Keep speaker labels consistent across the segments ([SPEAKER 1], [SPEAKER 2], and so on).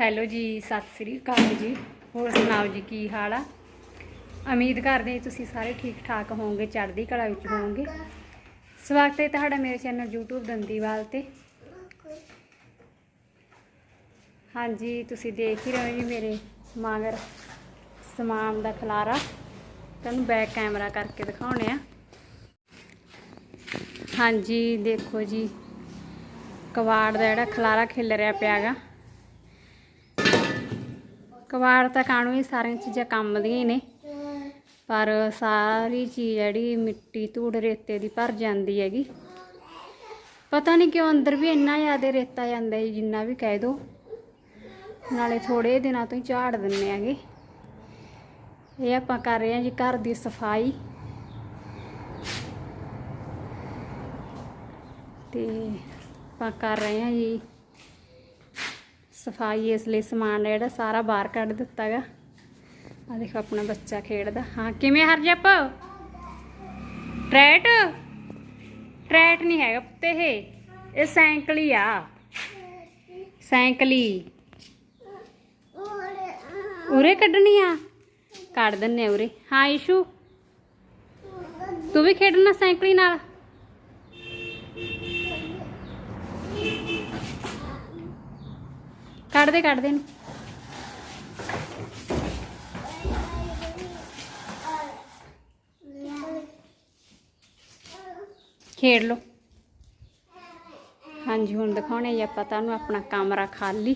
[SPEAKER 1] Hello ਜੀ, ਸਤਿ ਸ੍ਰੀ ਅਕਾਲ ਜੀ। ਹੋਰ ਸੁਣਾਓ ਜੀ, ਕੀ ਹਾਲ ਆ? ਉਮੀਦ ਕਰਦੇ ਹਾਂ ਤੁਸੀਂ ਸਾਰੇ ਠੀਕ ਠਾਕ ਹੋਵੋਗੇ, ਚੜ੍ਹਦੀ ਕਲਾ ਵਿੱਚ ਹੋਵੋਗੇ। ਸਵਾਗਤ ਹੈ ਤੁਹਾਡਾ ਮੇਰੇ ਚੈਨਲ YouTube ਦੰਦੀਵਾਲ ਤੇ। ਹਾਂਜੀ, ਤੁਸੀਂ ਦੇਖ ਹੀ ਰਹੇ ਹੋ ਜੀ ਮੇਰੇ ਮਾਂਗਰ ਸਮਾਨ ਦਾ ਖਲਾਰਾ। ਤੁਹਾਨੂੰ ਬੈਕ ਕੈਮਰਾ ਕਰਕੇ ਦਿਖਾਉਣੇ ਆ। ਹਾਂਜੀ, ਦੇਖੋ ਜੀ, ਕਵਾੜ ਦਾ ਜਿਹੜਾ ਖਲਾਰਾ ਖਿਲ ਰਿਹਾ ਪਿਆਗਾ ਕਬਾੜ ਤਾਂ ਕਾਣੂ ਹੀ ਸਾਰੀਆਂ ਚੀਜ਼ਾਂ ਕੰਮ ਦੀਆਂ ਹੀ ਨੇ। ਪਰ ਸਾਰੀ ਚੀਜ਼ ਜਿਹੜੀ ਮਿੱਟੀ ਧੂੜ ਰੇਤੇ ਦੀ ਭਰ ਜਾਂਦੀ ਹੈਗੀ। ਪਤਾ ਨਹੀਂ ਕਿਉਂ ਅੰਦਰ ਵੀ ਇੰਨਾ ਜ਼ਿਆਦਾ ਰੇਤਾ ਜਾਂਦਾ ਹੈ ਜਿੰਨਾ ਵੀ ਕਹਿ ਦੋ। ਨਾਲੇ ਥੋੜੇ ਦਿਨਾਂ ਤੋਂ ਹੀ ਝਾੜ ਦਿੰਨੇ ਆਗੇ ਇਹ ਆਪਾਂ ਕਰ ਰਹੇ ਹਾਂ ਜੀ ਘਰ ਦੀ ਸਫ਼ਾਈ। ਤੇ ਆਪਾਂ ਕਰ ਰਹੇ ਹਾਂ ਜੀ ਸਫ਼ਾਈ ਇਸ ਲਈ ਸਮਾਨ ਜਿਹੜਾ ਸਾਰਾ ਬਾਹਰ ਕੱਢ ਦਿੱਤਾਗਾ ਆ ਦੇਖੋ ਆਪਣਾ ਬੱਚਾ ਖੇਡਦਾ। ਹਾਂ, ਕਿਵੇਂ ਹਰਜਪ ਟਰੈਟ? ਟਰੈਟ ਨਹੀਂ ਹੈਗਾ ਪੁੱਤੇ ਇਹ। ਇਹ ਸਾਈਕਲ ਹੀ ਆ। ਸਾਈਕਲ ਉਰੇ ਕੱਢਣੀ ਆ? ਕੱਢ ਦਿੰਨੇ ਆ ਉਰੇ। ਹਾਂ, ਇਸ਼ੂ? ਤੂੰ ਵੀ ਖੇਡਣਾ ਸਾਈਕਲੀ ਨਾਲ? ਕੱਢ ਦੇ ਕੱਢ ਦੇ ਇਹਨੂੰ। ਖੇਡ ਲੋ ਹਾਂਜੀ, ਹੁਣ ਦਿਖਾਉਣੇ ਜੀ ਆਪਾਂ ਤੁਹਾਨੂੰ ਆਪਣਾ ਕਮਰਾ ਖਾਲੀ।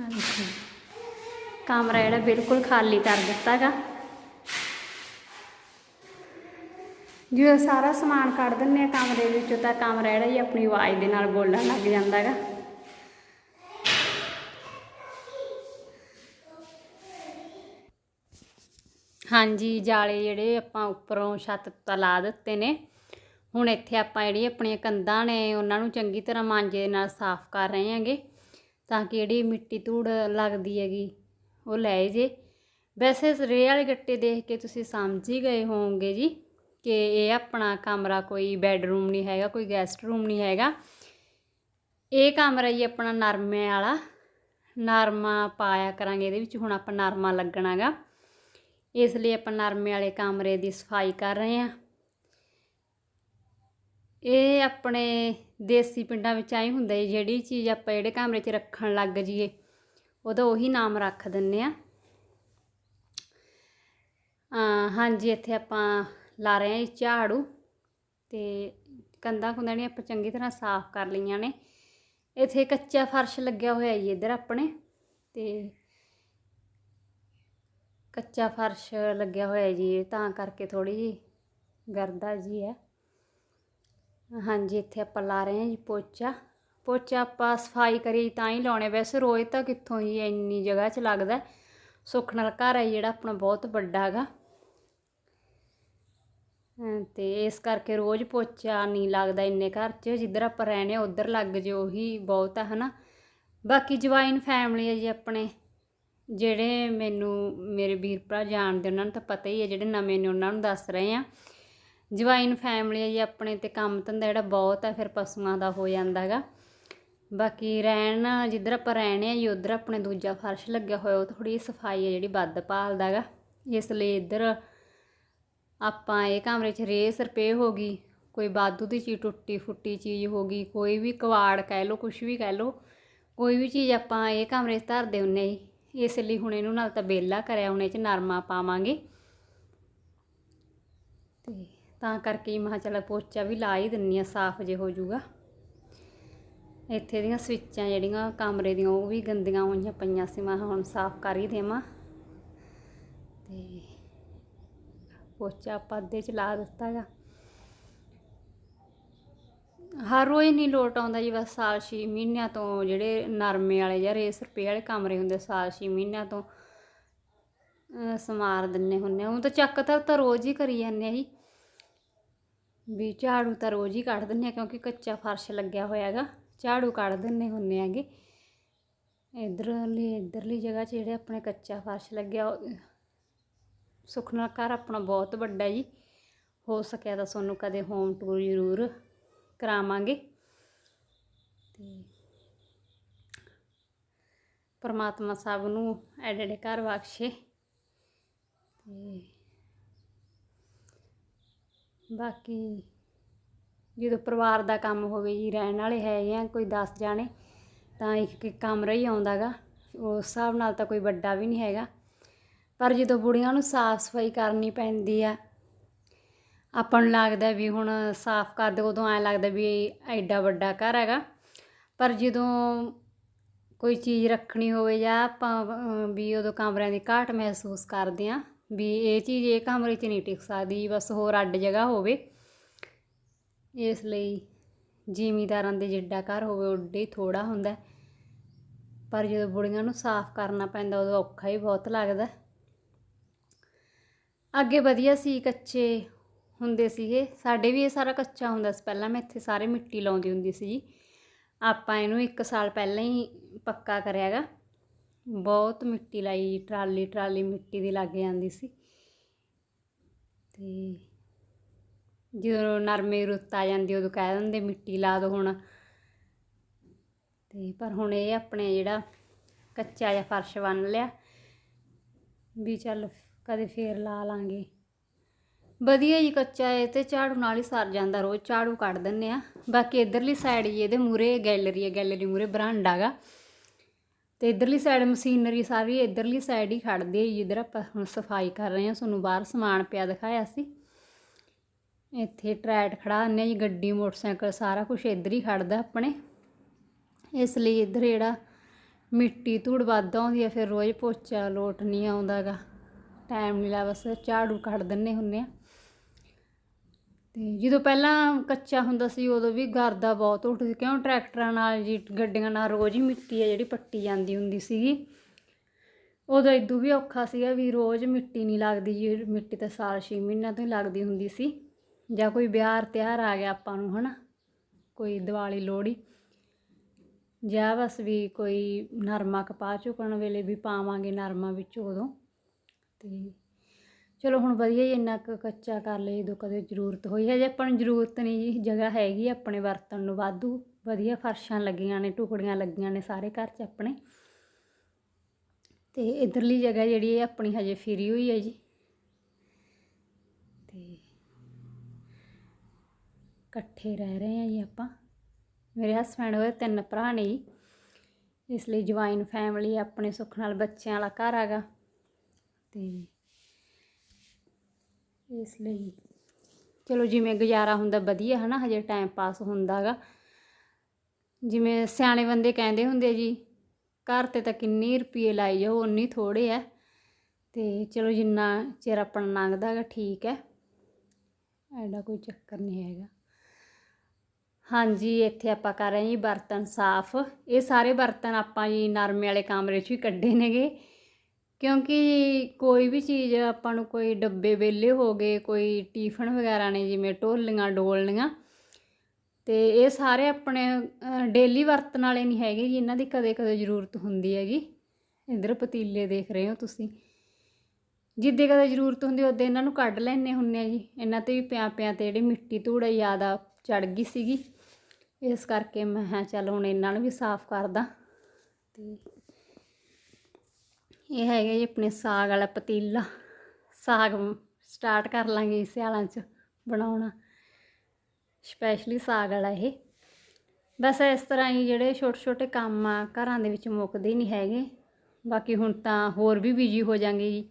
[SPEAKER 1] ਹਾਂਜੀ। ਕਮਰਾ ਜਿਹੜਾ ਬਿਲਕੁਲ ਖਾਲੀ ਕਰ ਦਿੱਤਾਗਾ ਜਦੋਂ ਸਾਰਾ ਸਮਾਨ ਕੱਢ ਦਿੰਨੇ ਆ ਕਮਰੇ ਵਿੱਚੋਂ ਤਾਂ ਕਮਰਾ ਜਿਹੜਾ ਜੀ ਆਪਣੀ ਆਵਾਜ਼ ਦੇ ਨਾਲ ਬੋਲਣ ਲੱਗ ਜਾਂਦਾਗਾ ਹਾਂਜੀ, ਜਾਲੇ ਜਿਹੜੇ ਆਪਾਂ ਉੱਪਰੋਂ ਛੱਤ ਤੋਂ ਲਾ ਦਿੱਤੇ ਨੇ। ਹੁਣ ਇੱਥੇ ਆਪਾਂ ਜਿਹੜੀ ਆਪਣੀਆਂ ਕੰਧਾਂ ਨੇ, ਉਹਨਾਂ ਨੂੰ ਚੰਗੀ ਤਰ੍ਹਾਂ ਮਾਂਜੇ ਦੇ ਨਾਲ ਸਾਫ਼ ਕਰ ਰਹੇ ਹਾਂਗੇ, ਤਾਂ ਕਿ ਜਿਹੜੀ ਮਿੱਟੀ ਧੂੜ ਲੱਗਦੀ ਹੈਗੀ, ਉਹ ਲੈ ਜੇ। ਵੈਸੇ ਰੇ ਵਾਲੇ ਗੱਟੇ ਦੇਖ ਕੇ ਤੁਸੀਂ ਸਮਝ ਹੀ ਗਏ ਹੋਵੋਗੇ ਜੀ ਕਿ ਇਹ ਆਪਣਾ ਕਮਰਾ ਕੋਈ ਬੈੱਡਰੂਮ ਨਹੀਂ ਹੈਗਾ, ਕੋਈ ਗੈਸਟ ਰੂਮ ਨਹੀਂ ਹੈਗਾ। ਇਹ ਕਮਰਾ ਹੀ ਆਪਣਾ ਨਰਮੇ ਵਾਲਾ, ਨਰਮਾ ਪਾਇਆ ਕਰਾਂਗੇ ਇਹਦੇ ਵਿੱਚ, ਹੁਣ ਆਪਾਂ ਨਰਮਾ ਲੱਗਣਾਗਾ। ਇਸ ਲਈ ਆਪਾਂ ਨਰਮੇ ਵਾਲੇ ਕਮਰੇ ਦੀ ਸਫ਼ਾਈ ਕਰ ਰਹੇ ਹਾਂ। ਇਹ ਆਪਣੇ ਦੇਸੀ ਪਿੰਡਾਂ ਵਿੱਚ ਆਈ ਹੁੰਦਾ ਜੀ ਜਿਹੜੀ ਚੀਜ਼ ਆਪਾਂ ਜਿਹੜੇ ਕਮਰੇ 'ਚ ਰੱਖਣ ਲੱਗ ਜਾਈਏ, ਉਹਦਾ ਉਹੀ ਨਾਮ ਰੱਖ ਦਿੰਨੇ ਆ ਹਾਂਜੀ, ਇੱਥੇ ਆਪਾਂ ਲਾ ਰਹੇ ਹਾਂ ਜੀ ਝਾੜੂ ਤੇ ਕੰਧਾਂ ਕੁੰਧਾਂ ਜਿਹੜੀਆਂ ਆਪਾਂ ਚੰਗੀ ਤਰ੍ਹਾਂ ਸਾਫ਼ ਕਰ ਲਈਆਂ ਨੇ। ਇੱਥੇ ਕੱਚਾ ਫਰਸ਼ ਲੱਗਿਆ ਹੋਇਆ ਜੀ ਇੱਧਰ ਆਪਣੇ ਤੇ ਕੱਚਾ ਫਰਸ਼ ਲੱਗਿਆ ਹੋਇਆ ਜੀ, ਤਾਂ ਕਰਕੇ ਥੋੜੀ ਜੀ ਗਰਦਾ ਜੀ ਹੈ। ਹਾਂਜੀ, ਇੱਥੇ ਆਪਾਂ ਲਾ ਰਹੇ ਹਾਂ ਜੀ ਪੋਚਾ। ਪੋਚਾ ਆਪਾਂ ਸਫ਼ਾਈ ਕਰੀ ਤਾਂ ਹੀ ਲਾਉਣੇ ਵੈਸੇ ਰੋਜ਼ ਤਾਂ ਕਿੱਥੋਂ ਹੀ ਇੰਨੀ ਜਗ੍ਹਾ 'ਚ ਲੱਗਦਾ ਸੁੱਖ ਨਾਲ ਘਰ ਹੈ ਜਿਹੜਾ, ਆਪਣਾ ਬਹੁਤ ਵੱਡਾ ਹੈਗਾ। ਤੇ ਇਸ ਕਰਕੇ ਰੋਜ਼ ਪੋਚਾ ਨਹੀਂ ਲੱਗਦਾ ਇੰਨੇ ਘਰ 'ਚ। ਜਿੱਧਰ ਆਪਾਂ ਰਹਿੰਦੇ ਉਧਰ ਲੱਗ ਜੇ ਉਹੀ ਬਹੁਤ ਹੈ ਹਨਾ। ਬਾਕੀ ਜਵਾਈਨ ਫੈਮਿਲੀ ਹੈ ਜੀ ਆਪਣੇ। ਜਿਹੜੇ ਮੈਨੂੰ, ਮੇਰੇ ਵੀਰ ਭਰਾ ਜਾਣਦੇ, ਉਹਨਾਂ ਨੂੰ ਤਾਂ ਪਤਾ ਹੀ ਹੈ, ਜਿਹੜੇ ਨਵੇਂ ਨੇ ਉਹਨਾਂ ਨੂੰ ਦੱਸ ਰਹੇ ਆ ਜਵਾਈਨ ਫੈਮਿਲੀ ਹੈ ਜੀ, ਆਪਣੇ ਤੇ ਕੰਮ ਧੰਦਾ ਜਿਹੜਾ ਬਹੁਤ ਆ ਫਿਰ ਪਸ਼ੂਆਂ ਦਾ ਹੋ ਜਾਂਦਾ ਹੈਗਾ। ਬਾਕੀ ਰਹਿਣ, ਜਿੱਧਰ ਆਪਾਂ ਰਹਿਣੇ ਆ ਜੀ, ਉਧਰ ਆਪਣੇ ਦੂਜਾ ਫਰਸ਼ ਲੱਗਿਆ ਹੋਇਆ, ਉਹ ਥੋੜੀ ਸਫ਼ਾਈ ਹੈ, ਜਿਹੜੀ ਵੱਧ ਭਾਲਦਾ ਹੈਗਾ। ਇਸ ਲਈ ਇੱਧਰ ਆਪਾਂ ਇਹ ਕਮਰੇ 'ਚ ਰੇ ਸਰਪੇ ਹੋ ਗਈ, ਕੋਈ ਬਾਦੂ ਦੀ ਚੀਜ਼, ਟੁੱਟੀ ਫੁੱਟੀ ਚੀਜ਼ ਹੋ ਗਈ, ਕੋਈ ਵੀ ਕਵਾੜ ਕਹਿ ਲਓ ਕੁਝ ਵੀ ਕਹਿ ਲਓ, ਕੋਈ ਵੀ ਚੀਜ਼ ਆਪਾਂ ਇਹ ਕਮਰੇ 'ਚ ਧਰਦੇ ਹੁੰਨੇ ਜੀ। ਇਸ ਲਈ ਹੁਣ ਇਹਨੂੰ ਨਾਲ ਤਾਂ ਬੇਲਾ ਕਰਿਆ, ਹੁਣ ਇਹ 'ਚ ਨਰਮਾ ਪਾਵਾਂਗੇ। ਤੇ ਤਾਂ ਕਰਕੇ ਮੈਂ ਚਲ ਪੋਚਾ ਵੀ ਲਾ ਹੀ ਦਿੰਨੀ ਆ, ਸਾਫ਼ ਜੇ ਹੋ ਜਾਊਗਾ। ਇੱਥੇ ਦੀਆਂ ਸਵਿੱਚਾਂ ਜਿਹੜੀਆਂ ਕਮਰੇ ਦੀਆਂ, ਉਹ ਵੀ ਗੰਦੀਆਂ ਹੋਈਆਂ ਪਈਆਂ ਸੀ, ਮੈਂ ਹੁਣ ਸਾਫ਼ ਕਰ ਹੀ ਦੇਵਾਂ। ਤੇ ਪੋਚਾ ਆਪਾਂ ਅੱਧੇ ਚ ਲਾ ਦਿੱਤਾ ਹੈਗਾ ਹਰ ਰੋਜ਼ ਨਹੀਂ ਲੋਟ ਆਉਂਦਾ ਜੀ ਬਸ ਸਾਲ 6 ਮਹੀਨਿਆਂ ਤੋਂ ਜਿਹੜੇ ਨਰਮੇ ਵਾਲੇ ਜਾਂ ਰੇਸ ਰੁਪਏ ਵਾਲੇ ਕਮਰੇ ਹੁੰਦੇ ਸਾਲ 6 ਮਹੀਨਿਆਂ ਤੋਂ, ਅਹ, ਸਮਾਰ ਦਿੰਨੇ ਹੁੰਨੇ ਉਹ ਤਾਂ ਚੱਕ ਤਾਂ ਤਾਂ ਰੋਜ਼ ਹੀ ਕਰੀ ਜਾਂਦੇ ਆ ਜੀ। ਵੀ ਝਾੜੂ ਤਾਂ ਰੋਜ਼ ਹੀ ਕੱਢ ਦਿੰਨੇ ਆ ਕਿਉਂਕਿ ਕੱਚਾ ਫਰਸ਼ ਲੱਗਿਆ ਹੋਇਆ ਹੈਗਾ, ਝਾੜੂ ਕੱਢ ਦਿੰਨੇ ਹੁੰਨੇ ਆਗੇ ਇਧਰਲੀ ਇਧਰਲੀ ਜਗ੍ਹਾ 'ਚ ਜਿਹੜੇ ਆਪਣੇ ਕੱਚਾ ਫਰਸ਼ ਲੱਗਿਆ ਉਹ ਸੁੱਖ ਘਰ ਆਪਣਾ ਬਹੁਤ ਵੱਡਾ ਜੀ। ਹੋ ਸਕਿਆ ਤਾਂ ਤੁਹਾਨੂੰ ਕਦੇ ਹੋਮ ਟੂਰ ਜ਼ਰੂਰ। ਕਰਾਵਾਂਗੇ। ਤੇ ਪਰਮਾਤਮਾ ਸਭ ਨੂੰ ਐਡੇ ਐਡੇ ਘਰ ਬਖਸ਼ੇ। ਤੇ ਬਾਕੀ ਜਦੋਂ ਪਰਿਵਾਰ ਦਾ ਕੰਮ ਹੋਵੇ ਜੀ, ਰਹਿਣ ਵਾਲੇ ਹੈਗੇ ਆ ਕੋਈ 10 ਜਾਣੇ, ਤਾਂ ਇੱਕ ਇੱਕ ਕਮਰਾ ਹੀ ਆਉਂਦਾਗਾ। ਉਸ ਹਿਸਾਬ ਨਾਲ ਤਾਂ ਕੋਈ ਵੱਡਾ ਵੀ ਨਹੀਂ ਹੈਗਾ। ਪਰ ਜਦੋਂ ਬੁੜੀਆਂ ਨੂੰ ਸਾਫ਼ ਸਫ਼ਾਈ ਕਰਨੀ ਪੈਂਦੀ ਆ ਆਪਾਂ ਨੂੰ ਲੱਗਦਾ ਵੀ ਹੁਣ ਸਾਫ਼ ਕਰ ਦੇ, ਉਦੋਂ ਐਂ ਲੱਗਦਾ ਵੀ ਐਡਾ ਵੱਡਾ ਘਰ ਹੈਗਾ। ਪਰ ਜਦੋਂ ਕੋਈ ਚੀਜ਼ ਰੱਖਣੀ ਹੋਵੇ ਜਾਂ ਆਪਾਂ ਵੀ ਉਦੋਂ ਕਮਰਿਆਂ ਦੀ ਘਾਟ ਮਹਿਸੂਸ ਕਰਦੇ ਆ ਵੀ ਇਹ ਚੀਜ਼ ਇਹ ਕਮਰੇ 'ਚ ਨਹੀਂ ਟਿਕ ਸਕਦੀ, ਬਸ ਹੋਰ ਅੱਡ ਜਗ੍ਹਾ ਹੋਵੇ, ਇਸ ਲਈ ਜ਼ਿਮੀਦਾਰਾਂ ਦੇ ਜਿੱਡਾ ਘਰ ਹੋਵੇ, ਉੱਡੇ ਹੀ ਥੋੜਾ ਹੁੰਦਾ ਪਰ ਜਦੋਂ ਬੁੜੀਆਂ ਨੂੰ ਸਾਫ਼ ਕਰਨਾ ਪੈਂਦਾ, ਉਦੋਂ ਔਖਾ ਹੀ ਬਹੁਤ ਲੱਗਦਾ ਅੱਗੇ ਵਧੀਆ ਸੀ, ਕੱਚੇ ਹੁੰਦੇ ਸੀਗੇ। ਸਾਡੇ ਵੀ ਇਹ ਸਾਰਾ ਕੱਚਾ ਹੁੰਦਾ ਸੀ। ਪਹਿਲਾਂ ਮੈਂ ਇੱਥੇ ਸਾਰੇ ਮਿੱਟੀ ਲਾਉਂਦੀ ਹੁੰਦੀ ਸੀ ਜੀ। ਆਪਾਂ ਇਹਨੂੰ 1 ਸਾਲ ਪਹਿਲਾਂ ਹੀ ਪੱਕਾ ਕਰਿਆਗਾ ਬਹੁਤ ਮਿੱਟੀ ਲਾਈ, ਟਰਾਲੀ ਟਰਾਲੀ ਮਿੱਟੀ ਦੀ ਲੱਗ ਜਾਂਦੀ ਸੀ। ਤੇ ਜਦੋਂ ਨਰਮੇ ਰੁੱਤ ਆ ਜਾਂਦੀ, ਉਦੋਂ ਕਹਿ ਦਿੰਦੇ ਮਿੱਟੀ ਲਾ ਦੋ ਹੁਣ। ਤੇ ਪਰ ਹੁਣ ਇਹ ਆਪਣੇ ਜਿਹੜਾ ਕੱਚਾ ਜਿਹਾ ਫਰਸ਼ ਬੰਨ ਲਿਆ। ਵੀ ਚੱਲ ਕਦੇ ਫੇਰ ਲਾ ਲਾਂਗੇ। ਵਧੀਆ ਜੀ ਕੱਚਾ ਹੈ ਤੇ ਝਾੜੂ ਨਾਲ ਹੀ ਸਰ ਜਾਂਦਾ ਰੋਜ਼, ਝਾੜੂ ਕੱਢ ਦਿੰਨੇ ਆ। ਬਾਕੀ ਇਧਰਲੀ ਸਾਈਡ ਜੀ ਇਹਦੇ ਮੂਰੇ ਗੈਲਰੀ ਹੈ ਗੈਲਰੀ ਮੂਰੇ ਬਰਾਂਡਾ ਗਾ। ਤੇ ਇਧਰਲੀ ਸਾਈਡ ਮਸ਼ੀਨਰੀ ਸਾਰੀ ਇਧਰਲੀ ਸਾਈਡ ਹੀ ਖੜਦੀ ਹੈ ਜਿੱਧਰ ਆਪਾਂ ਹੁਣ ਸਫ਼ਾਈ ਕਰ ਰਹੇ ਹਾਂ ਤੁਹਾਨੂੰ ਬਾਹਰ ਸਮਾਨ ਪਿਆ ਦਿਖਾਇਆ ਸੀ। ਇੱਥੇ ਟਰੈਟ ਖੜਾ ਹੁੰਨੇ ਜੀ, ਗੱਡੀ, ਮੋਟਰਸਾਈਕਲ, ਸਾਰਾ ਕੁਝ ਇੱਧਰ ਹੀ ਖੜਦਾ ਆਪਣੇ। ਇਸ ਲਈ ਇੱਧਰ ਜਿਹੜਾ ਮਿੱਟੀ ਧੂੜ ਵੱਧ ਆਉਂਦੀ ਹੈ ਫਿਰ ਰੋਜ਼ ਪੋਚਾ ਲੋਟ ਨਹੀਂ ਆਉਂਦਾਗਾ ਟਾਈਮ ਨਹੀਂ ਲਾ, ਬਸ ਝਾੜੂ ਕੱਢ ਦਿੰਨੇ ਹੁੰਨੇ ਆ। ਤੇ ਜਦੋਂ ਪਹਿਲਾਂ ਕੱਚਾ ਹੁੰਦਾ ਸੀ, ਉਦੋਂ ਵੀ ਗਰਦਾ ਬਹੁਤ ਉੱਠਦੀ ਸੀ, ਕਿਉਂ ਟਰੈਕਟਰਾਂ ਨਾਲ ਜੀ, ਗੱਡੀਆਂ ਨਾਲ ਰੋਜ਼ ਹੀ ਮਿੱਟੀ ਆ ਜਿਹੜੀ ਪੱਟੀ ਜਾਂਦੀ ਹੁੰਦੀ ਸੀਗੀ। ਉਦੋਂ ਇਦੋਂ ਵੀ ਔਖਾ ਸੀਗਾ ਵੀ ਰੋਜ਼ ਮਿੱਟੀ ਨਹੀਂ ਲੱਗਦੀ ਜੀ, ਮਿੱਟੀ ਤਾਂ ਸਾਲ ਛੇ ਮਹੀਨਿਆਂ ਤੋਂ ਹੀ ਲੱਗਦੀ ਹੁੰਦੀ ਸੀ। ਜਾਂ ਕੋਈ ਵਿਆਹ ਤਿਉਹਾਰ ਆ ਗਿਆ ਆਪਾਂ ਨੂੰ, ਹਨਾ, ਕੋਈ ਦੀਵਾਲੀ ਲੋਹੜੀ, ਜਾਂ ਬਸ ਵੀ ਕੋਈ ਨਰਮਾ ਕਪਾਹ ਚੁੱਕਣ ਵੇਲੇ ਵੀ ਪਾਵਾਂਗੇ ਨਰਮਾ ਵਿੱਚ ਉਦੋਂ। ਤੇ ਚਲੋ ਹੁਣ ਵਧੀਆ ਹੀ ਇੰਨਾ ਕੁ ਕੱਚਾ ਕਰ ਲਏ, ਜਦੋਂ ਕਦੇ ਜ਼ਰੂਰਤ ਹੋਈ ਹਜੇ ਆਪਾਂ ਨੂੰ ਜ਼ਰੂਰਤ ਨਹੀਂ ਜੀ, ਜਗ੍ਹਾ ਹੈਗੀ ਆਪਣੇ ਵਰਤਣ ਨੂੰ, ਵਾਧੂ ਵਧੀਆ ਫਰਸ਼ਾਂ ਲੱਗੀਆਂ ਨੇ, ਟੁਕੜੀਆਂ ਲੱਗੀਆਂ ਨੇ ਸਾਰੇ ਘਰ 'ਚ ਆਪਣੇ। ਤੇ ਇਧਰਲੀ ਜਗ੍ਹਾ ਜਿਹੜੀ ਹੈ ਆਪਣੀ ਹਜੇ ਫਿਰੀ ਹੋਈ ਹੈ ਜੀ। ਤੇ ਇਕੱਠੇ ਰਹਿ ਰਹੇ ਹਾਂ ਜੀ ਆਪਾਂ। ਮੇਰੇ ਹਸਬੈਂਡ ਹੋਏ ਤਿੰਨ ਭਰਾ ਨੇ ਜੀ। ਇਸ ਲਈ ਜੁਆਇਨ ਫੈਮਿਲੀ ਆਪਣੇ ਸੁੱਖ ਨਾਲ ਬੱਚਿਆਂ ਵਾਲਾ ਘਰ ਹੈਗਾ। ਤੇ ਇਸ ਲਈ। ਚਲੋ ਜਿਵੇਂ ਗੁਜ਼ਾਰਾ ਹੁੰਦਾ ਵਧੀਆ ਹਨਾ, ਹਜੇ ਟਾਈਮ ਪਾਸ ਹੁੰਦਾਗਾ ਜਿਵੇਂ ਸਿਆਣੇ ਬੰਦੇ ਕਹਿੰਦੇ ਹੁੰਦੇ ਜੀ, ਘਰ ਤੇ ਤਾਂ ਕਿੰਨੀ ਰੁਪਏ ਲਾਈ ਜਾਓ ਉਨੀ ਥੋੜੇ ਆ। ਤੇ ਚਲੋ ਜਿੰਨਾ ਚਿਰ ਆਪਣਾ ਲੰਘਦਾ ਹੈਗਾ ਠੀਕ ਹੈ ਐਡਾ ਕੋਈ ਚੱਕਰ ਨਹੀਂ ਹੈਗਾ। ਹਾਂਜੀ, ਇੱਥੇ ਆਪਾਂ ਕਰ ਰਹੇ ਜੀ ਬਰਤਨ ਸਾਫ਼। ਇਹ ਸਾਰੇ ਬਰਤਨ ਆਪਾਂ ਜੀ ਨਰਮੇ ਵਾਲੇ ਕਮਰੇ 'ਚ ਵੀ ਕੱਢੇ ਨੇਗੇ। ਕਿਉਂਕਿ ਕੋਈ ਵੀ ਚੀਜ਼ ਆਪਾਂ ਨੂੰ ਕੋਈ ਡੱਬੇ ਵੇਲੇ ਹੋ ਗਏ, ਕੋਈ ਟਿਫਨ ਵਗੈਰਾ ਨੇ ਜਿਵੇਂ ਢੋਲੀਆਂ, ਡੋਲਣੀਆਂ, ਤੇ ਇਹ ਸਾਰੇ ਆਪਣੇ ਡੇਲੀ ਵਰਤਣ ਵਾਲੇ ਨਹੀਂ ਹੈਗੇ ਜੀ, ਇਹਨਾਂ ਦੀ ਕਦੇ ਕਦੇ ਜ਼ਰੂਰਤ ਹੁੰਦੀ ਹੈਗੀ। ਇਧਰ ਪਤੀਲੇ ਦੇਖ ਰਹੇ ਹੋ ਤੁਸੀਂ। ਜਿੱਦੇ ਕਦੇ ਜ਼ਰੂਰਤ ਹੁੰਦੀ ਉਹਦੇ ਇਹਨਾਂ ਨੂੰ ਕੱਢ ਲੈਣੇ ਹੁੰਨੇ ਆ ਜੀ। ਇਹਨਾਂ ਤੇ ਵੀ ਪਿਆ ਪਿਆ ਤੇ ਜਿਹੜੀ ਮਿੱਟੀ ਧੂੜ ਜ਼ਿਆਦਾ ਚੜ ਗਈ ਸੀਗੀ। ਇਸ ਕਰਕੇ ਮੈਂ ਕਿਹਾ ਚੱਲ ਹੁਣ ਇਹਨਾਂ ਨੂੰ ਵੀ ਸਾਫ਼ ਕਰਦਾ। ਤੇ ਇਹ ਹੈਗਾ ਜੀ ਆਪਣੇ ਸਾਗ ਵਾਲਾ ਪਤੀਲਾ। ਸਾਗ ਸਟਾਰਟ ਕਰ ਲਾਂਗੇ ਸਿਆਲਾਂ 'ਚ ਬਣਾਉਣਾ। ਸਪੈਸ਼ਲੀ ਸਾਗ ਵਾਲਾ ਇਹ। ਬਸ ਇਸ ਤਰ੍ਹਾਂ ਹੀ ਜਿਹੜੇ ਛੋਟੇ ਛੋਟੇ ਕੰਮ ਆ, ਘਰਾਂ ਦੇ ਵਿੱਚ ਮੁੱਕਦੇ ਨਹੀਂ ਹੈਗੇ। ਬਾਕੀ ਹੁਣ ਤਾਂ ਹੋਰ ਵੀ ਬਿਜ਼ੀ ਹੋ ਜਾਾਂਗੇ ਜੀ।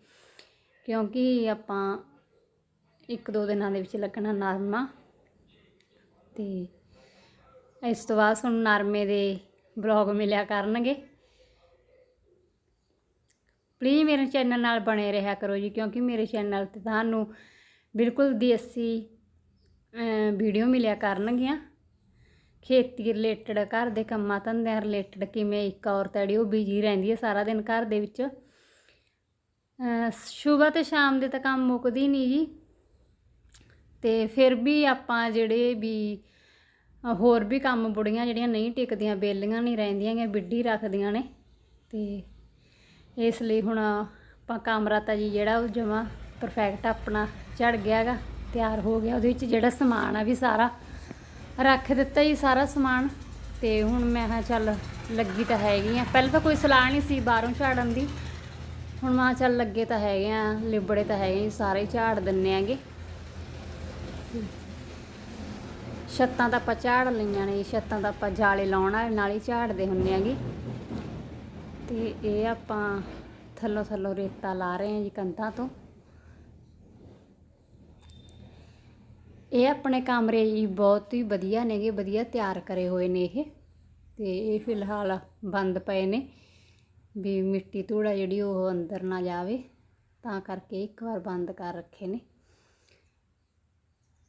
[SPEAKER 1] ਕਿਉਂਕਿ ਆਪਾਂ ਇੱਕ ਦੋ ਦਿਨਾਂ ਦੇ ਵਿੱਚ ਲੱਗਣਾ ਨਰਮਾ। ਤੇ ਇਸ ਤੋਂ ਬਾਅਦ ਤੁਹਾਨੂੰ ਨਰਮੇ ਦੇ ਬਲੌਗ ਮਿਲਿਆ ਕਰਨਗੇ। ਪਲੀਜ਼ ਮੇਰੇ ਚੈਨਲ ਨਾਲ ਬਣੇ ਰਿਹਾ ਕਰੋ ਜੀ, ਕਿਉਂਕਿ ਮੇਰੇ ਚੈਨਲ ਤੇ ਤੁਹਾਨੂੰ ਬਿਲਕੁਲ ਦੇਸੀ ਵੀਡੀਓ ਮਿਲਿਆ ਕਰਨਗੀਆਂ। ਖੇਤੀ ਰਿਲੇਟਡ ਘਰ ਦੇ ਕੰਮਾਂ ਧੰਦਿਆਂ ਰਿਲੇਟਡ ਕਿਵੇਂ ਇੱਕ ਔਰਤ ਜਿਹੜੀ ਉਹ ਬਿਜ਼ੀ ਰਹਿੰਦੀ ਹੈ ਸਾਰਾ ਦਿਨ ਘਰ ਦੇ ਵਿੱਚ। ਸਵੇਰ ਤੇ ਸ਼ਾਮ ਦੇ ਤਾਂ ਕੰਮ ਮੁੱਕਦੀ ਨਹੀਂ ਜੀ। ਤੇ ਫਿਰ ਵੀ ਆਪਾਂ ਜਿਹੜੇ ਵੀ, ਹੋਰ ਵੀ ਕੰਮ ਬੁੜੀਆਂ ਜਿਹੜੀਆਂ ਨਹੀਂ ਟਿਕਦੀਆਂ, ਬੇਲੀਆਂ ਨਹੀਂ ਰਹਿੰਦੀਆਂ ਗੇ ਬਿੱਡੀ ਰੱਖਦੀਆਂ ਨੇ। ਤੇ ਇਸ ਲਈ ਹੁਣ ਆਪਾਂ ਕਮਰਾ ਤਾਂ ਜੀ ਜਿਹੜਾ ਉਹ ਜਮਾ ਪਰਫੈਕਟ ਆਪਣਾ ਝੜ ਗਿਆ ਹੈਗਾ ਤਿਆਰ ਹੋ ਗਿਆ। ਉਹਦੇ ਵਿੱਚ ਜਿਹੜਾ ਸਮਾਨ ਆ ਵੀ ਸਾਰਾ ਰੱਖ ਦਿੱਤਾ ਜੀ ਸਾਰਾ ਸਮਾਨ। ਤੇ ਹੁਣ ਮੈਂ ਹਾਂ ਚੱਲ ਲੱਗੀ ਤਾਂ ਹੈਗੀ ਆ। ਪਹਿਲਾਂ ਤਾਂ ਕੋਈ ਸਲਾਹ ਨਹੀਂ ਸੀ ਬਾਹਰੋਂ ਝਾੜਨ ਦੀ। ਹੁਣ ਮਾਂ ਚੱਲ ਲੱਗੇ ਤਾਂ ਹੈਗੇ ਆ ਲਿਬੜੇ ਤਾਂ ਹੈਗੇ ਆ, ਸਾਰੇ ਹੀ ਝਾੜ ਦਿੰਨੇ ਆਂਗੇ ਛੱਤਾਂ ਤਾਂ ਆਪਾਂ ਝਾੜ ਲਈਆਂ ਨੇ ਜੀ, ਛੱਤਾਂ ਤਾਂ ਆਪਾਂ ਜਾਲੇ ਲਾਉਣ ਵਾਲੇ ਨਾਲ ਹੀ ਝਾੜਦੇ ਹੁੰਨੇ ਆਂਗੇ ਤੇ ਇਹ ਆਪਾਂ ਥੱਲੋਂ ਥੱਲੋਂ ਰੇਤਾ ਲਾ ਰਹੇ ਹਾਂ ਜੀ ਕੰਧਾਂ ਤੋਂ। ਇਹ ਆਪਣੇ ਕਮਰੇ ਜੀ ਬਹੁਤ ਹੀ ਵਧੀਆ ਨੇਗੇ, ਵਧੀਆ ਤਿਆਰ ਕਰੇ ਹੋਏ ਨੇ ਇਹ। ਤੇ ਇਹ ਫਿਲਹਾਲ ਬੰਦ ਪਏ ਨੇ ਵੀ ਮਿੱਟੀ ਧੂੜਾ ਜਿਹੜੀ ਉਹ ਅੰਦਰ ਨਾ ਜਾਵੇ, ਤਾਂ ਕਰਕੇ ਇੱਕ ਵਾਰ ਬੰਦ ਕਰ ਰੱਖੇ ਨੇ।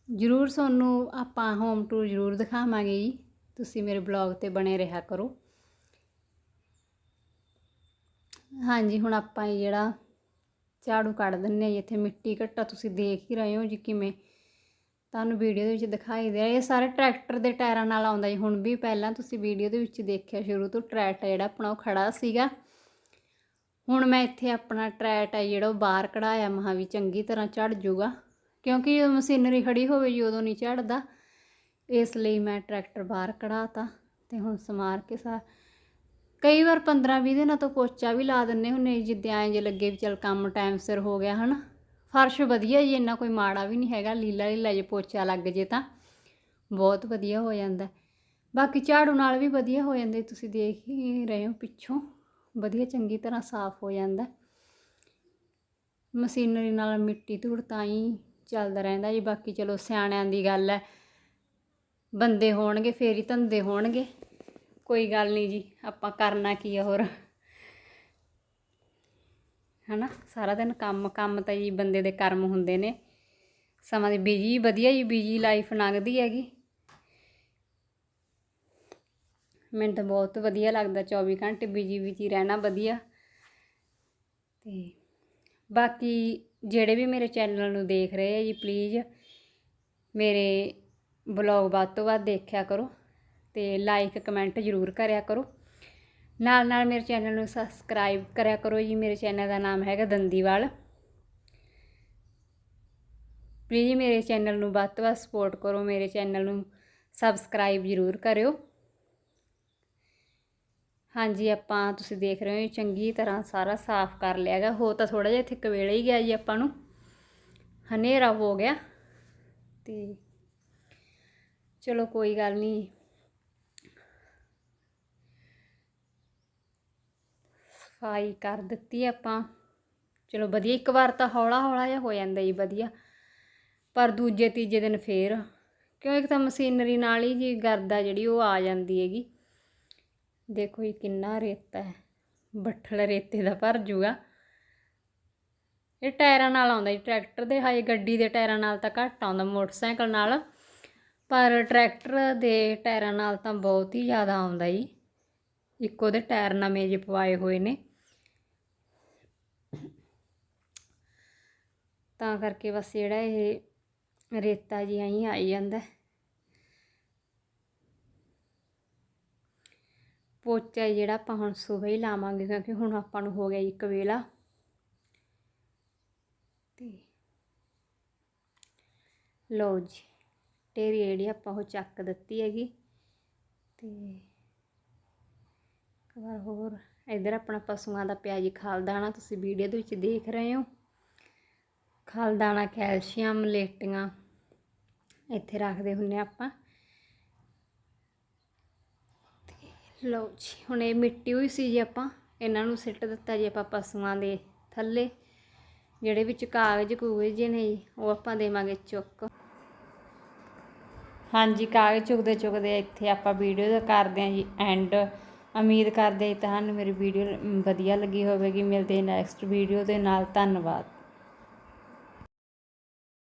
[SPEAKER 1] ਜ਼ਰੂਰ ਤੁਹਾਨੂੰ ਆਪਾਂ ਹੋਮ ਟੂਰ ਜ਼ਰੂਰ ਦਿਖਾਵਾਂਗੇ ਜੀ। ਤੁਸੀਂ ਮੇਰੇ ਬਲੌਗ ਤੇ ਬਣੇ ਰਿਹਾ ਕਰੋ। ਹਾਂਜੀ, ਹੁਣ ਆਪਾਂ ਇਹ ਜਿਹੜਾ ਝਾੜੂ ਕੱਢ ਦਿੰਨੇ ਆ ਜੀ, ਇੱਥੇ ਮਿੱਟੀ ਘੱਟਾ ਤੁਸੀਂ ਦੇਖ ਹੀ ਰਹੇ ਹੋ ਜੀ ਕਿਵੇਂ। ਤੁਹਾਨੂੰ ਵੀਡੀਓ ਦੇ ਵਿੱਚ ਦਿਖਾਈ ਦੇ ਰਿਹਾ, ਇਹ ਸਾਰੇ ਟਰੈਕਟਰ ਦੇ ਟਾਇਰਾਂ ਨਾਲ ਆਉਂਦਾ ਜੀ। ਹੁਣ ਵੀ ਪਹਿਲਾਂ ਤੁਸੀਂ ਵੀਡੀਓ ਦੇ ਵਿੱਚ ਦੇਖਿਆ ਸ਼ੁਰੂ ਤੋਂ, ਟਰੈਕਟਰ ਜਿਹੜਾ ਆਪਣਾ ਉਹ ਖੜਾ ਸੀਗਾ। ਹੁਣ ਮੈਂ ਇੱਥੇ ਆਪਣਾ ਟਰੈਟ ਹੈ ਜਿਹੜਾ ਉਹ ਬਾਹਰ ਕਢਾਇਆ ਮਹਾ ਵੀ ਚੰਗੀ ਤਰ੍ਹਾਂ ਝੜ ਜੂਗਾ। ਕਿਉਂਕਿ ਜਦੋਂ ਮਸ਼ੀਨਰੀ ਖੜੀ ਹੋਵੇ ਜੀ, ਉਦੋਂ ਨਹੀਂ ਝੜਦਾ। ਇਸ ਲਈ ਮੈਂ ਟਰੈਕਟਰ ਬਾਹਰ ਕਢਾਤਾ ਤੇ ਹੁਣ ਸਮਾਰ ਕੇ ਸਾ ਕਈ ਵਾਰ 15 20 ਦਿਨਾਂ ਤੋਂ ਪੋਚਾ ਵੀ ਲਾ ਦਿੰਨੇ ਹੁੰਨੇ ਜਿੱਦਾਂ ਐਂ ਜੇ ਲੱਗੇ ਵੀ ਚਲ ਕੰਮ ਟਾਈਮ ਸਿਰ ਹੋ ਗਿਆ ਹਨਾ। ਫਰਸ਼ ਵਧੀਆ ਜੀ, ਇੰਨਾ ਕੋਈ ਮਾੜਾ ਵੀ ਨਹੀਂ ਹੈਗਾ, ਲੀਲਾ ਲੀਲਾ ਜੇ ਪੋਚਾ ਲੱਗ ਜੇ ਤਾਂ ਬਹੁਤ ਵਧੀਆ ਹੋ ਜਾਂਦਾ। ਬਾਕੀ ਝਾੜੂ ਨਾਲ ਵੀ ਵਧੀਆ ਹੋ ਜਾਂਦੇ, ਤੁਸੀਂ ਦੇਖ ਹੀ ਰਹੇ ਹੋ ਪਿੱਛੋਂ, ਵਧੀਆ ਚੰਗੀ ਤਰ੍ਹਾਂ ਸਾਫ਼ ਹੋ ਜਾਂਦਾ। ਮਸ਼ੀਨਰੀ ਨਾਲ ਮਿੱਟੀ ਧੂੜ ਤਾਂ ਹੀ ਚੱਲਦਾ ਰਹਿੰਦਾ ਜੀ। ਬਾਕੀ ਚਲੋ ਸਿਆਣਿਆਂ ਦੀ ਗੱਲ ਹੈ, ਬੰਦੇ ਹੋਣਗੇ, ਫੇਰ ਹੀ ਧੰਦੇ ਹੋਣਗੇ। ਕੋਈ ਗੱਲ ਨਹੀਂ ਜੀ, ਆਪਾਂ ਕਰਨਾ ਕੀ ਆ ਹੋਰ। ਹਨਾ, ਸਾਰਾ ਦਿਨ ਕੰਮ ਕੰਮ ਤਾਂ ਜੀ ਬੰਦੇ ਦੇ ਕਰਮ ਹੁੰਦੇ ਨੇ। ਸਮਾਂ ਦੀ ਬਿਜ਼ੀ ਵਧੀਆ ਜੀ ਬਿਜ਼ੀ ਲਾਈਫ ਲੰਘਦੀ ਹੈਗੀ। ਮੈਨੂੰ ਤਾਂ ਬਹੁਤ ਵਧੀਆ ਲੱਗਦਾ 24 ਘੰਟੇ ਬਿਜ਼ੀ ਬਿਜ਼ੀ ਰਹਿਣਾ ਵਧੀਆ। ਤੇ ਬਾਕੀ ਜਿਹੜੇ ਵੀ ਮੇਰੇ ਚੈਨਲ ਨੂੰ ਦੇਖ ਰਹੇ ਆ ਜੀ ਪਲੀਜ਼ ਮੇਰੇ ਬਲੌਗ ਵੱਧ ਤੋਂ ਵੱਧ ਦੇਖਿਆ ਕਰੋ। ਤੇ ਲਾਈਕ ਕਮੈਂਟ ਜ਼ਰੂਰ ਕਰਿਆ ਕਰੋ। ਨਾਲ ਨਾਲ ਮੇਰੇ ਚੈਨਲ ਨੂੰ ਸਬਸਕ੍ਰਾਈਬ ਕਰਿਆ ਕਰੋ ਜੀ। ਮੇਰੇ ਚੈਨਲ ਦਾ ਨਾਮ ਹੈਗਾ ਦੰਦੀਵਾਲ। ਪਲੀਜ਼ ਮੇਰੇ ਚੈਨਲ ਨੂੰ ਵੱਧ ਤੋਂ ਵੱਧ ਸਪੋਰਟ ਕਰੋ। ਮੇਰੇ ਚੈਨਲ ਨੂੰ ਸਬਸਕ੍ਰਾਈਬ ਜ਼ਰੂਰ ਕਰਿਓ। ਹਾਂਜੀ, ਆਪਾਂ ਤੁਸੀਂ ਦੇਖ ਰਹੇ ਹੋ ਚੰਗੀ ਤਰ੍ਹਾਂ ਸਾਰਾ ਸਾਫ਼ ਕਰ ਲਿਆ ਹੈਗਾ। ਹੋ ਤਾਂ ਥੋੜਾ ਜਿਹਾ ਇੱਥੇ ਕਵੇਲੇ ਹੀ ਗਿਆ ਜੀ ਆਪਾਂ ਨੂੰ। ਹਨੇਰਾ ਹੋ ਗਿਆ ਤੇ ਚਲੋ ਕੋਈ ਗੱਲ ਨਹੀਂ। ਸਫ਼ਾਈ ਕਰ ਦਿੱਤੀ ਆਪਾਂ। ਚਲੋ ਵਧੀਆ, ਇੱਕ ਵਾਰ ਤਾਂ ਹੌਲਾ ਹੌਲਾ ਜਿਹਾ ਹੋ ਜਾਂਦਾ ਜੀ, ਵਧੀਆ। ਪਰ ਦੂਜੇ, ਤੀਜੇ ਦਿਨ ਫੇਰ, ਕਿਉਂ ਇੱਕ ਤਾਂ ਮਸ਼ੀਨਰੀ ਨਾਲ ਹੀ ਜੀ ਗਰਦਾ ਜਿਹੜੀ, ਉਹ ਆ ਜਾਂਦੀ ਹੈਗੀ। ਦੇਖੋ ਜੀ ਕਿੰਨਾ ਰੇਤਾ ਹੈ, ਬੱਠਲ ਰੇਤੇ ਦਾ ਭਰ ਜੂਗਾ। ਇਹ ਟਾਇਰਾਂ ਨਾਲ ਆਉਂਦਾ ਜੀ, ਟਰੈਕਟਰ ਦੇ, ਹਾਏ ਗੱਡੀ ਦੇ ਟਾਇਰਾਂ ਨਾਲ ਤਾਂ ਘੱਟ ਆਉਂਦਾ, ਮੋਟਰਸਾਈਕਲ ਨਾਲ। ਪਰ ਟਰੈਕਟਰ ਦੇ ਟਾਇਰਾਂ ਨਾਲ ਤਾਂ ਬਹੁਤ ਹੀ ਜ਼ਿਆਦਾ ਆਉਂਦਾ ਜੀ। ਇੱਕੋ ਦੇ ਟਾਇਰ ਨਵੇਂ ਜਿਹੇ ਪਵਾਏ ਹੋਏ ਨੇ। ਤਾਂ ਕਰਕੇ ਬਸ ਜਿਹੜਾ ਇਹ ਰੇਤਾ ਜੀ ਆਈ ਆਈ ਜਾਂਦਾ। ਪੋਚਾ ਜਿਹੜਾ ਆਪਾਂ ਹੁਣ ਸਵੇਰ ਹੀ ਲਾਵਾਂਗੇ ਕਿਉਂਕਿ ਹੁਣ ਆਪਾਂ ਨੂੰ ਹੋ ਗਿਆ ਇੱਕ ਵੇਲਾ। ਤੇ ਲਓ ਜੀ ਟੇਰੀ ਜਿਹੜੀ ਆਪਾਂ ਉਹ ਚੱਕ ਦਿੱਤੀ ਹੈਗੀ। ਤੇ ਇੱਕ ਵਾਰ ਹੋਰ, ਇਧਰ ਆਪਣਾ ਪਸ਼ੂਆਂ ਦਾ ਪਿਆ ਜੀ ਖਾਲ ਦਾਣਾ ਤੁਸੀਂ ਵੀਡੀਓ ਦੇ ਵਿੱਚ ਦੇਖ ਰਹੇ ਹੋ। ਖਲਦਾਣਾ ਕੈਲਸ਼ੀਅਮ, ਲੇਟੀਆਂ ਇੱਥੇ ਰੱਖਦੇ ਹੁੰਨੇ ਆਪਾਂ। ਲਓ ਜੀ, ਹੁਣ ਇਹ ਮਿੱਟੀ ਹੋਈ ਸੀ ਜੀ ਆਪਾਂ, ਇਹਨਾਂ ਨੂੰ ਸਿੱਟ ਦਿੱਤਾ ਜੀ ਆਪਾਂ ਪਸ਼ੂਆਂ ਦੇ ਥੱਲੇ। ਜਿਹੜੇ ਵਿੱਚ ਕਾਗਜ਼ ਕੂਗਜ਼ ਜਿਹੇ ਨੇ ਜੀ, ਉਹ ਆਪਾਂ ਦੇਵਾਂਗੇ ਚੁੱਕ। ਹਾਂਜੀ, ਕਾਗਜ਼ ਚੁੱਕਦੇ ਚੁੱਕਦੇ ਇੱਥੇ ਆਪਾਂ ਵੀਡੀਓ ਦਾ ਕਰਦੇ ਹਾਂ ਜੀ, ਐਂਡ। ਉਮੀਦ ਕਰਦੇ ਹਾਂ ਤੁਹਾਨੂੰ ਮੇਰੀ ਵੀਡੀਓ ਵਧੀਆ ਲੱਗੀ ਹੋਵੇਗੀ। ਮਿਲਦੇ ਨੈਕਸਟ ਵੀਡੀਓ ਦੇ ਨਾਲ। ਧੰਨਵਾਦ।